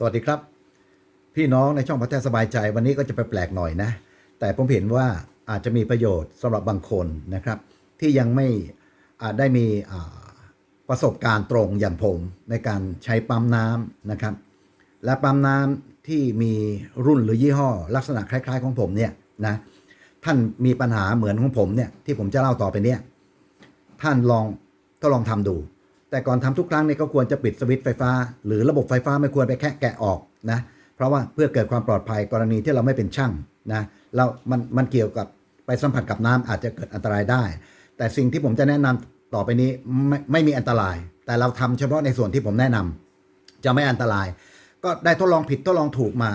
สวัสดีครับ พี่น้องในช่องพัฒนาสบายใจวันนี้ก็จะไปแปลกหน่อยนะ แต่ผมเห็นว่าอาจจะมีประโยชน์สำหรับบางคนนะครับ ที่ยังไม่ได้มีประสบการณ์ตรงอย่างผมในการใช้ปั๊มน้ำนะครับ และปั๊มน้ำที่มีรุ่นหรือยี่ห้อ ลักษณะคล้าย ๆ ของผมเนี่ยนะท่านมีปัญหาเหมือนของผมเนี่ยที่ผมจะเล่าต่อไปเนี่ยท่านลองทดลองทำดู แต่ก่อนทำทุกครั้งเนี่ยก็ควรจะปิดสวิตช์ไฟฟ้า หรือระบบไฟฟ้าไม่ควรไปแค่แกะออกนะเพราะว่าเพื่อเกิดความปลอดภัยกรณีที่เราไม่เป็นช่างนะเรามันมันเกี่ยวกับไปสัมผัสกับน้ำอาจจะเกิดอันตรายได้ แต่สิ่งที่ผมจะแนะนำต่อไปนี้ไม่ไม่มีอันตราย แต่เราทำเฉพาะในส่วนที่ผมแนะนำจะไม่อันตราย ก็ได้ทดลองผิดทดลองถูกมา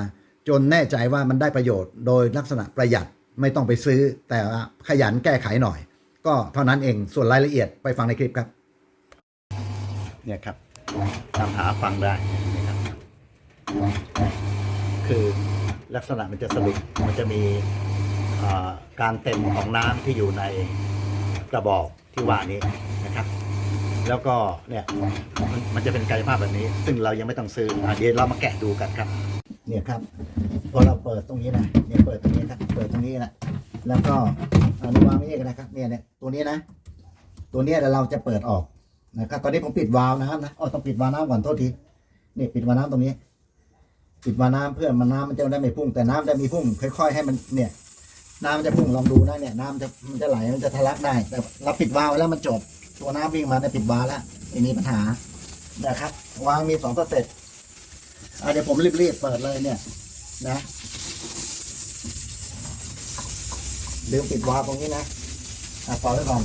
จนแน่ใจว่ามันได้ประโยชน์ โดยลักษณะประหยัดไม่ต้องไปซื้อ แต่ขยันแก้ไขหน่อย ก็เท่านั้นเองส่วนรายละเอียดไปฟังในคลิปครับ เนี่ยครับตามหาฟังได้นะครับ คือลักษณะมันจะสรุปมันจะมีการเต็มของน้ำที่อยู่ในกระบอกที่ว่านี้นะครับ แล้วก็เนี่ยมันจะเป็นกายภาพแบบนี้ ซึ่งเรายังไม่ต้องซื้ออเดี๋ยวเรามาแกะดูกันครับ เนี่ยครับพอเราเปิดตรงนี้นะเนี่ยเปิดตรงนี้ครับ เปิดตรงนี้นะแล้วก็อันนี้วางไว้นี่กันะครับ เนี่ยเนี่ยตัวนี้นะ ตัวนี้เดี๋ยวเราจะเปิดออก นะครับตอนนี้ผมปิดวาล์วนะครับนะอ๋อต้องปิดวาล์วน้ำก่อนโทษทีนี่ปิดวาล์วน้ำตรงนี้ ปิดวาล์วน้ำเพื่อมันน้ำมันจะได้ไม่พุ่งแต่น้ำจะมีพุ่งค่อย ๆ ให้มันเนี่ย น้ำมันจะพุ่งลองดูนะเนี่ยน้ำจะมันจะไหลมันจะทะลักได้ แต่เราปิดวาล์วแล้วมันจบ ตัวน้ำวิ่งมาในยปิดวาล์วแล้วไม่มีปัญหานะครับวางมีสองสเต็ปเดี๋ยวผมรีบๆเปิดเลยเนี่ย นะลืมปิดวาล์วตรงนี้นะอะปล่อยไว้ก่อน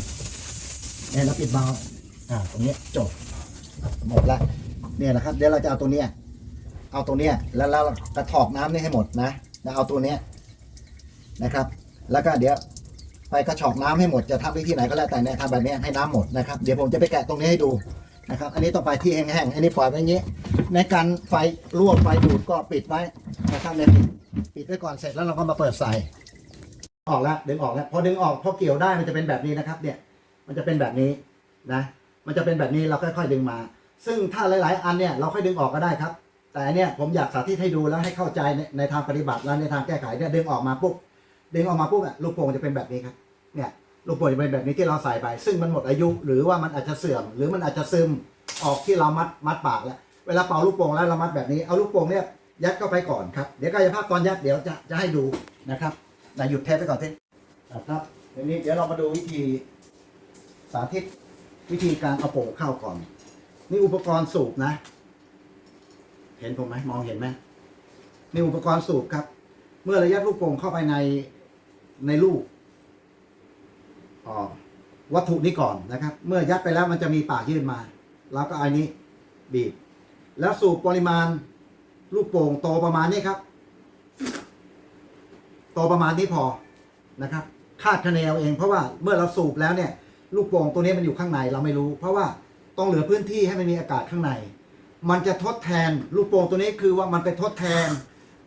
เนี่ยแล้วปิดวาล์ว อ่าตรงนี้จบหมดละเนี่ยนะครับ เดี๋ยวเราจะเอาตัวเนี้ยเอาตัวเนี้ยแล้วเรากระถอกน้ำนี่ให้หมดนะแล้วเอาตัวเนี้ยนะครับ แล้วก็เดี๋ยวไปกระชอกน้ำให้หมดจะทำวิธีไหนก็แล้วแต่เนี่ยทำแบบนี้ให้น้ำหมดนะครับ เดี๋ยวผมจะไปแกะตรงนี้ให้ดูนะครับ อันนี้ต้องไปที่แห้งๆอันนี้ปล่อยไว้อย่างนี้ ในการไฟรั่วไฟดูดก็ปิดไว้นะครับเนี่ยปิดปิดไว้ก่อนเสร็จแล้วเราก็มาเปิดใส่ออกแล้วดึงออกแล้วพอดึงออกพอเกี่ยวได้มันจะเป็นแบบนี้นะครับ เนี่ย มันจะเป็นแบบนี้นะ มันจะเป็นแบบนี้เราค่อยๆดึงมา ซึ่งถ้าหลาย ๆ อันเนี่ยเราค่อยดึงออกก็ได้ครับ แต่อันเนี่ยผมอยากสาธิตให้ดูแล้วให้เข้าใจในในทางปฏิบัติและในทางแก้ไขเนี่ยดึงออกมาปุ๊บดึงออกมาปุ๊บอะลูกโป่งจะเป็นแบบนี้ครับเนี่ยลูกโป่งจะเป็นแบบนี้ที่เราใส่ไป ซึ่งมันหมดอายุหรือว่ามันอาจจะเสื่อม หรือมันอาจจะซึมออกที่เรามัดมัดปากแล้วเวลาเป่าลูกโป่งแล้วเรามัดแบบนี้เอาลูกโป่งเนี่ยยัดเข้าไปก่อนครับเดี๋ยวกายภาพตอนยัดเดี๋ยวจะจะให้ดูนะครับนะหยุดเทปไปก่อนเทปครับทีนี้เดี๋ยวเรามาดูวิธีสาธิต วิธีการเอาโป่งเข้าก่อน นี่อุปกรณ์สูบนะ เห็นผมไหมมองเห็นไหมนี่อุปกรณ์สูบครับ เมื่อระยะลูกโป่งเข้าไปในในลูกวัตถุนี้ก่อนนะครับ เมื่อยัดไปแล้วมันจะมีปากยื่นมาเราก็อันนี้บีบ แล้วสูบปริมาณลูกโป่งโตประมาณนี้ครับ โตประมาณนี้พอนะครับ คาดคะเนเอาเองเพราะว่าเมื่อเราสูบแล้วเนี่ย ลูกโป่งตัวนี้มันอยู่ข้างในเราไม่รู้ เพราะว่าต้องเหลือพื้นที่ให้มันมีอากาศข้างใน มันจะทดแทนลูกโป่งตัวนี้คือว่ามันไปทดแทน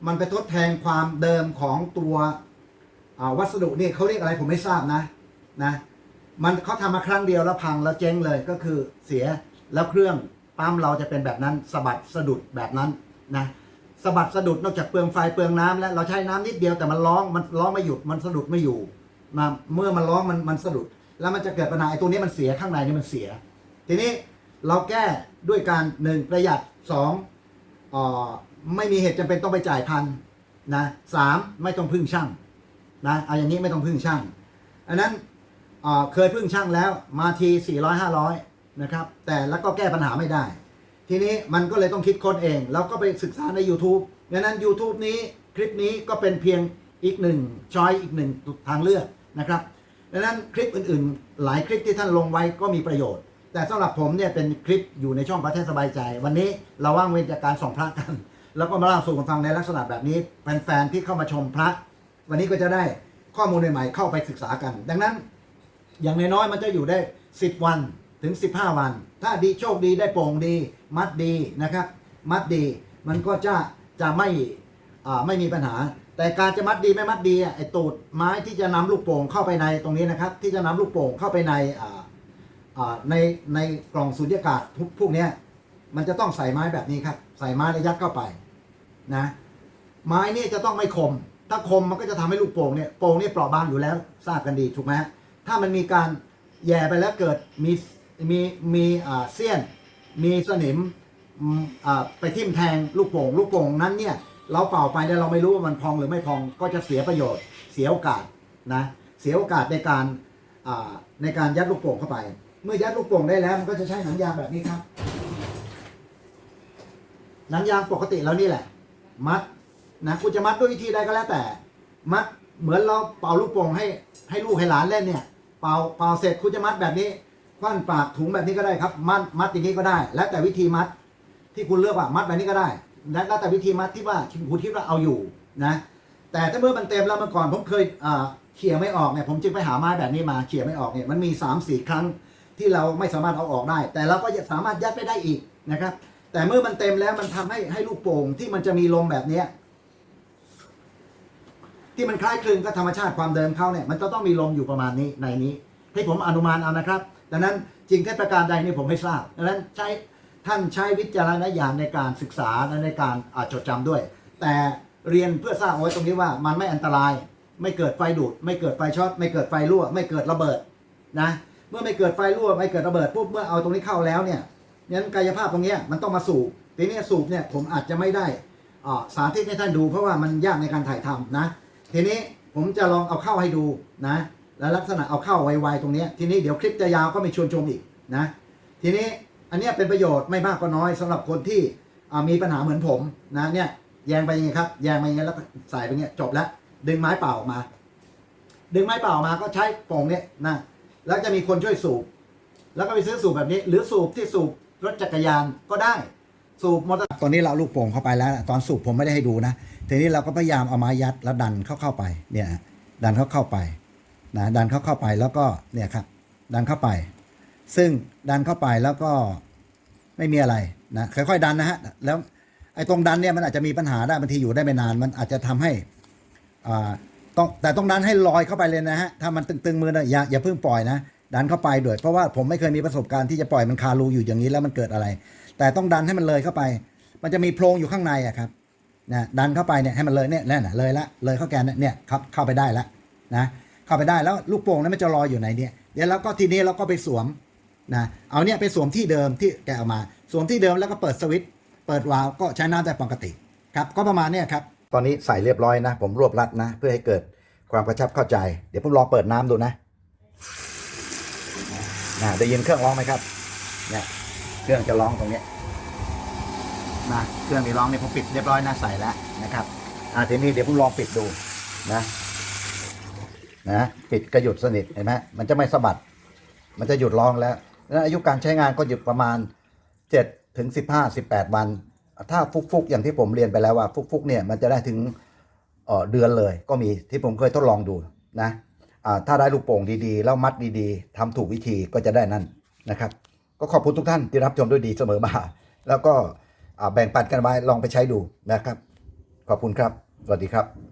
มันไปทดแทนความเดิมของตัววัสดุนี่เขาเรียกอะไรผมไม่ทราบนะนะมันเขาทำมาครั้งเดียวแล้วพังแล้วเจ๊งเลยก็คือเสียแล้วเครื่องปั๊มเราจะเป็นแบบนั้นสะบัดสะดุดแบบนั้นนะสะบัดสะดุดนอกจากเปลืองไฟเปลืองน้ำแล้วเราใช้น้ำนิดเดียวแต่มันร้องมันร้องไม่หยุดมันสะดุดไม่อยู่นะเมื่อมันร้องมันมันสะดุด แล้วมันจะเกิดปัญหาไอ้ตัวนี้มันเสียข้างในนี่มันเสีย ทีนี้เราแก้ด้วยการหนึ่งประหยัดสองออไม่มีเหตุจำเป็นต้องไปจ่ายพันนะสามไม่ต้องพึ่งช่างนะเอาอย่างนี้ไม่ต้องพึ่งช่างอันนั้นเเคยพึ่งช่างแล้วมาที400 500นะครับ แต่แล้วก็แก้ปัญหาไม่ได้ ทีนี้มันก็เลยต้องคิดค้นเอง แล้วก็ไปศึกษาใน YouTube ดังนั้น YouTube นี้คลิปนี้ก็เป็นเพียงอีกหนึ่งช้อยอีกหนึ่งทางเลือกนะครับ ดังนั้นคลิปอื่นๆ หลายคลิปที่ท่านลงไว้ก็มีประโยชน์ แต่สำหรับผมเนี่ยเป็นคลิปอยู่ในช่องประเทศสบายใจ วันนี้เราว่างเว้นจากการส่องพระกัน แล้วก็มาเล่าสู่กันฟังในลักษณะแบบนี้แฟนๆที่เข้ามาชมพระ วันนี้ก็จะได้ข้อมูลใหม่ๆเข้าไปศึกษากัน ดังนั้น อย่างน้อยๆมันจะอยู่ได้ 10 วันถึง 15 วัน ถ้าดีโชคดีได้โป่งดี มัดดีนะครับ มัดดีมันก็จะจะไม่ไม่มีปัญหา แต่การจะมัดดีไม่มัดดีอะไอ้ตูดไม้ที่จะนำลูกโป่งเข้าไปในตรงนี้นะครับ ที่จะนำลูกโป่งเข้าไปในอ่าอ่าในในกล่องสุญญากาศพวกนี้มันจะต้องใส่ไม้แบบนี้ครับ ใส่ไม้ระยัดเข้าไปนะ ไม้นี่จะต้องไม่คม ถ้าคมมันก็จะทำให้ลูกโป่งเนี่ยโป่งเนี่ยเปราะบางอยู่แล้วทราบกันดีถูกไหมถ้ามันมีการแย่ไปแล้วเกิดมีมีมีอ่าเสี้ยน มีสนิมอืมอ่าไปทิ่มแทงลูกโป่งลูกโป่งนั้นเนี่ย เราเป่าไปเนี่ยเราไม่รู้ว่ามันพองหรือไม่พองก็จะเสียประโยชน์ เสียโอกาสนะเสียโอกาสในการในการยัดลูกโป่งเข้าไป เมื่อยัดลูกโป่งได้แล้วมันก็จะใช้หนังยางแบบนี้ครับหนังยางปกติแล้วนี่แหละ มัดนะคุณจะมัดด้วยวิธีใดก็แล้วแต่ มัดเหมือนเราเป่าลูกโป่งให้ให้ลูกให้หลานเล่นเนี่ยเป่าเป่าเสร็จคุณจะมัดแบบนี้คว้านปากถุงแบบนี้ก็ได้ครับ มัดมัดอย่างนี้ก็ได้ แล้วแต่วิธีมัดที่คุณเลือกว่ามัดแบบนี้ก็ได้ และแล้วแต่วิธีมัดที่ว่าคุณคิดว่าเอาอยู่นะ แต่ถ้าเมื่อมันเต็มแล้วเมื่อก่อนผมเคยเขี่ยไม่ออกเนี่ยผมจึงไปหาไม้แบบนี้มาเขี่ยไม่ออกเนี่ยมันมี3ามสี่ครั้งที่เราไม่สามารถเอาออกได้ แต่เราก็จะสามารถยัดไปได้อีกนะครับ แต่เมื่อมันเต็มแล้วมันทำให้ให้ลูกโป่งที่มันจะมีลมแบบเนี้ยที่มันคล้ายคลึงกับธรรมชาติความเดิมเขาเนี่ยมันจะต้องมีลมอยู่ประมาณนี้ในนี้ให้ผมอนุมานเอานะครับ ดังนั้นจริงเท็จประการใดนี่ผมไม่ทราบดังนั้นใช้ ท่านใช้วิจารณญาณในการศึกษาและในการอาจดจำด้วย แต่เรียนเพื่อทราบเอาไว้ตรงนี้ว่ามันไม่อันตราย ไม่เกิดไฟดูด ไม่เกิดไฟช็อตไม่เกิดไฟรั่ว ไม่เกิดระเบิดนะเมื่อไม่เกิดไฟรั่วไม่เกิดระเบิดปุ๊บเมื่อเอาตรงนี้เข้าแล้วเนี่ยงั้นกายภาพตรงนี้มันต้องมาสูบทีนี้สูบเนี่ยผมอาจจะไม่ได้อ่าสาธิตให้ท่านดูเพราะว่ามันยากในการถ่ายทำนะทีนี้ผมจะลองเอาเข้าให้ดูนะแล้วลักษณะเอาเข้าไวๆตรงนี้ทีนี้เดี๋ยวคลิปจะยาวก็ไม่ชวนชมอีกนะทีนี้ อันนี้เป็นประโยชน์ไม่มากก็น้อยสำหรับคนที่มีปัญหาเหมือนผมนะเนี่ยแยงไปอย่างงี้ครับแยงไปอย่างงี้แล้วใส่ไปเงี้ยจบแล้ว ดึงไม้เปล่าออกมา ดึงไม้เปล่าออกมาก็ใช้โป่งเนี่ยนะแล้วจะมีคนช่วยสูบ แล้วก็ไปซื้อสูบแบบนี้ หรือสูบที่สูบรถจักรยานก็ได้สูบมอเตอร์ตอนนี้เราเอาลูกโป่งเข้าไปแล้ว ตอนสูบผมไม่ได้ให้ดูนะทีนี้เราก็พยายามเอาไม้ยัดแล้วดันเข้าเข้าไปเนี่ยดันเข้าเข้าไปนะดันเข้าเข้าไปแล้วก็เนี่ยครับดันเข้าไป ซึ่งดันเข้าไปแล้วก็ไม่มีอะไรนะค่อยๆดันนะฮะแล้วไอ้ตรงดันเนี่ยมันอาจจะมีปัญหาได้บางทีอยู่ได้ไม่นาน มันอาจจะทำให้อ่าต้องแต่ต้องดันให้ลอยเข้าไปเลยนะฮะถ้ามันตึงๆมือนะอย่าอย่าเพิ่งปล่อยนะดันเข้าไปด้วยเพราะว่าผมไม่เคยมีประสบการณ์ที่จะปล่อยมันคารูอยู่อย่างนี้แล้วมันเกิดอะไร แต่ต้องดันให้มันเลยเข้าไป มันจะมีโพรงอยู่ข้างในอะครับนะดันเข้าไปเนี่ยให้มันเลยเนี่ยนั่นนะเลยละเลยเข้าแกนเนี่ยเนี่ยครับเข้าไปได้แล้วนะเข้าไปได้แล้วลูกโป่งนั้นมันจะลอยอยู่ในเนี่ยเดี๋ยวเราก็ทีนี้เราก็ไปสวม นะเอาเนี่ยไปสวมที่เดิมที่แกะออกมา สวมที่เดิมแล้วก็เปิดสวิตช์เปิดวาล์วก็ใช้น้ำได้ปกติครับก็ประมาณเนี้ยครับตอนนี้ใส่เรียบร้อยนะ ผมรวบรัดนะ เพื่อให้เกิดความกระชับเข้าใจ เดี๋ยวผมลองเปิดน้ำดูนะนะได้ยินเครื่องร้องไหมครับเนี่ยเครื่องจะร้องตรงนี้นะเครื่องนี้ร้องเนี่ยผมปิดเรียบร้อยนะใส่แล้วนะครับอ่าทีนี้เดี๋ยวผมลองปิดดูนะนะปิดก็หยุดสนิทเห็นไหมมันจะไม่สะบัด มันจะหยุดร้องแล้ว แล้วอายุการใช้งานก็หยุดประมาณ7ถึง15 18 วัน ถ้าฟุกๆ อย่างที่ผมเรียนไปแล้วว่าฟุกๆเนี่ยมันจะได้ถึงเออเดือนเลย ก็มีที่ผมเคยทดลองดูนะถ้าได้ลูกโป่งดีๆ แล้วมัดดีๆทำถูกวิธีก็จะได้นั่นนะครับ ก็ขอบคุณทุกท่านที่รับชมด้วยดีเสมอมา แล้วก็แบ่งปันกันไว้ลองไปใช้ดูนะครับ ขอบคุณครับ สวัสดีครับ